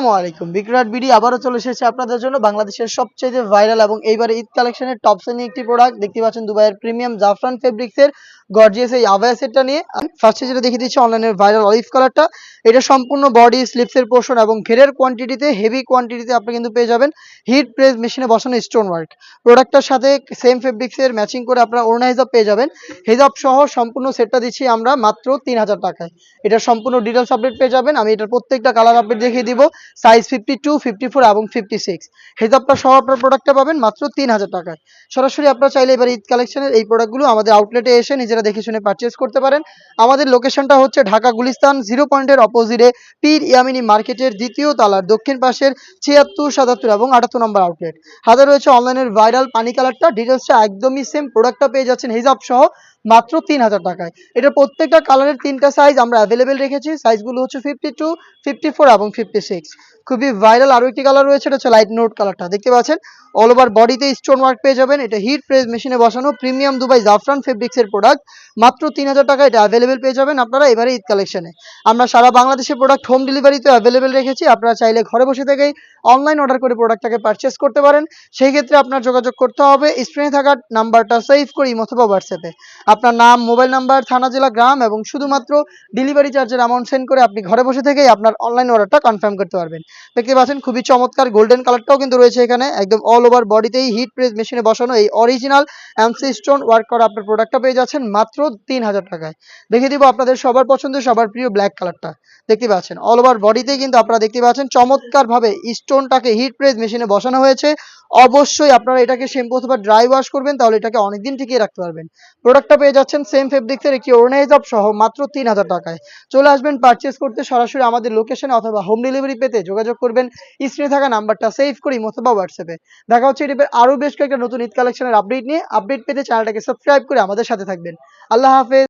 আসসালামু আলাইকুম। বিক্রাট বিডি আবারও চলে এসেছে আপনাদের জন্য বাংলাদেশের সবচেয়ে ভাইরাল এবং এইবারে ঈদ কালেকশনের টপ শ্রেণি একটি প্রোডাক্ট দেখতে পাচ্ছেন দুবাইয়ের প্রিমিয়াম জাফরান ফেব্রিক্সের গর্জিয়াস এই আভায়া সেটটা নিয়ে। ফার্স্টে যেটা দেখিয়ে দিচ্ছি অনলাইনের ভাইরাল অলিভ কালারটা এটা সম্পূর্ণ বডি স্লিপসের পোর্শন এবং ঘেরের কোয়ান্টিটিতে হেভি কোয়ান্টিটিতে আপনি কিন্তু পেয়ে যাবেন হিট প্রেস মেশিনে বসানো স্টোন ওয়ার্ক প্রোডাক্টটার সাথে সেম ফেব্রিক্সের ম্যাচিং করে আপনারা ওড়না হিসাব পেয়ে যাবেন। হিজাব সহ সম্পূর্ণ সেটটা দিচ্ছি আমরা মাত্র তিন হাজার টাকায়। এটা সম্পূর্ণ ডিটেলস আপডেট পেয়ে যাবেন। আমি এটার প্রত্যেকটা কালার আপডেট দেখিয়ে দিব। Size fifty two fifty four এবং ফিফটি সিক্স হিজাবটা সহ আপনার প্রোডাক্টটা পাবেন মাত্র তিন হাজার টাকায়। সরাসরি আপনারা চাইলে এবার ঈদ কালেকশনের এই প্রোডাক্টগুলো আমাদের আউটলেটে এসে নিজেরা দেখে শুনে পারচেস করতে পারেন। আমাদের লোকেশনটা হচ্ছে ঢাকা গুলিস্তান জিরো পয়েন্টের অপোজিটে পীর ইয়ামিনী মার্কেটের দ্বিতীয় তালার দক্ষিণ পাশের ছিয়াত্তর, সাতাত্তর এবং আটাত্তর নম্বর আউটলেট হাতে রয়েছে অনলাইনের ভাইরাল পানি কালারটা ডিটেলসটা একদমই সেম প্রোডাক্টটা পেয়ে যাচ্ছেন হিজাব সহ। মাত্র তিন হাজার টাকায়। এটা প্রত্যেকটা কালারের তিনটা সাইজ আমরা অ্যাভেলেবেল রেখেছি। সাইজগুলো হচ্ছে ফিফটি টু ফিফটি ফোর এবং ফিফটি সিক্স খুবই ভাইরাল আরও একটি কালার রয়েছে, এটা হচ্ছে লাইট নোট কালারটা দেখতে পাচ্ছেন? অল ওভার বডিতে স্টোন ওয়ার্ক পেয়ে যাবেন। এটা হিট প্রেস মেশিনে বসানো প্রিমিয়াম দুবাই জাফরান ফেব্রিক্সের প্রোডাক্ট মাত্র তিন হাজার টাকা এটা অ্যাভেলেবেল পেয়ে যাবেন আপনারা এবারে ঈদ কালেকশনে আমরা সারা বাংলাদেশের প্রোডাক্ট হোম ডেলিভারিতে অ্যাভেলেবেল রেখেছি। আপনারা চাইলে ঘরে বসে থেকেই অনলাইন অর্ডার করে প্রোডাক্টটাকে পারচেস করতে পারেন। সেই ক্ষেত্রে আপনার যোগাযোগ করতে হবে। স্ক্রিনে থাকা নাম্বারটা সেভ করি অথবা হোয়াটসঅ্যাপে আপনার নাম, মোবাইল নাম্বার, থানা, জেলা, গ্রাম এবং শুধুমাত্র ডেলিভারি চার্জের অ্যামাউন্ট সেন্ড করে আপনি ঘরে বসে থেকেই আপনার অনলাইন অর্ডারটা কনফার্ম করতে পারবেন। দেখতে পাচ্ছেন, খুবই চমৎকার গোল্ডেন কালারটাও কিন্তু রয়েছে এখানে। একদম অল ওভার বডিতেই হিট প্রেস মেশিনে বসানো এই অরিজিনাল অ্যামসি স্টোন ওয়ার্ক করা আপনার প্রোডাক্টটা পেয়ে যাচ্ছেন মাত্র তিন হাজার টাকায়। দেখিয়ে দিব আপনাদের সবার পছন্দের সবার প্রিয় ব্ল্যাক কালারটা দেখতে পাচ্ছেন অল ওভার বডিতেই কিন্তু আপনারা দেখতে পাচ্ছেন চমৎকারভাবে স্টোনটাকে হিট প্রেস মেশিনে বসানো হয়েছে। অবশ্যই আপনারা এটাকে শ্যাম্পু অথবা ড্রাই ওয়াশ করবেন, তাহলে এটাকে অনেকদিন টিকিয়ে রাখতে পারবেন। প্রোডাক্টটা পেয়ে যাচ্ছেন সেম ফেব্রিক্সের একটি অর্গানাইজ সহ মাত্র তিন হাজার টাকায়। চলে আসবেন পারচেস করতে সরাসরি আমাদের লোকেশনে অথবা হোম ডেলিভারি পেতে যোগাযোগ করবেন। স্ক্রিনে থাকা নাম্বারটা সেভ করি অথবা হোয়াটসঅ্যাপে দেখা হচ্ছে এটি আরও বেশ কয়েকটা নতুন ঈদ কালেকশনের আপডেট নিয়ে। আপডেট পেতে চ্যানেলটাকে সাবস্ক্রাইব করে আমাদের সাথে থাকবেন। আল্লাহ হাফেজ।